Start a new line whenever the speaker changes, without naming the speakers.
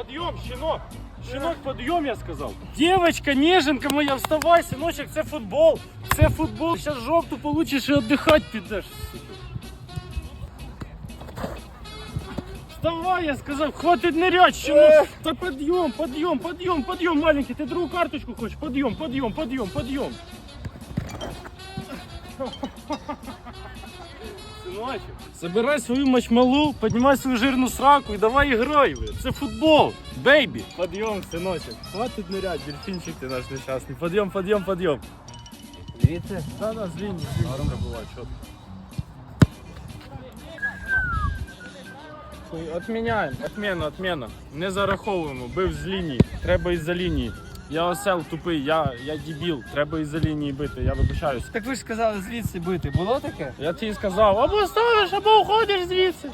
Подъем, щенок. Щенок, подъем, я сказав. Девочка, неженка моя, вставай, синочок, це футбол. Це футбол. Зараз жовту получиш і віддихати підеш. сука. Вставай, я сказав, хватить нырять, щенок. Та подъем, подъем, подъем, подъем, маленький. Ти другу карточку хочеш? Подъем, подъем, подъем, подъем. Забирай свою мачмалу, піднімай свою жирну сраку і давай грай. ви. Це футбол, бейбі. Подйом, синочок. Хватить нырять, дельфінчик ти наш нещасний. Подйом, подйом, подйом.
Звідси?
Да, да, з лінії, з лінії треба було, чітко. Ой, Отміняємо, отміна, отміна. Не зараховуємо, бив з лінії. Треба із-за лінії. Я осел тупий, я, я дебіл, треба із-за лінії бити, я вибачаюсь.
Так ви ж сказали звідси бити. Було таке?
Я тобі сказав, або ставиш, або уходиш звідси.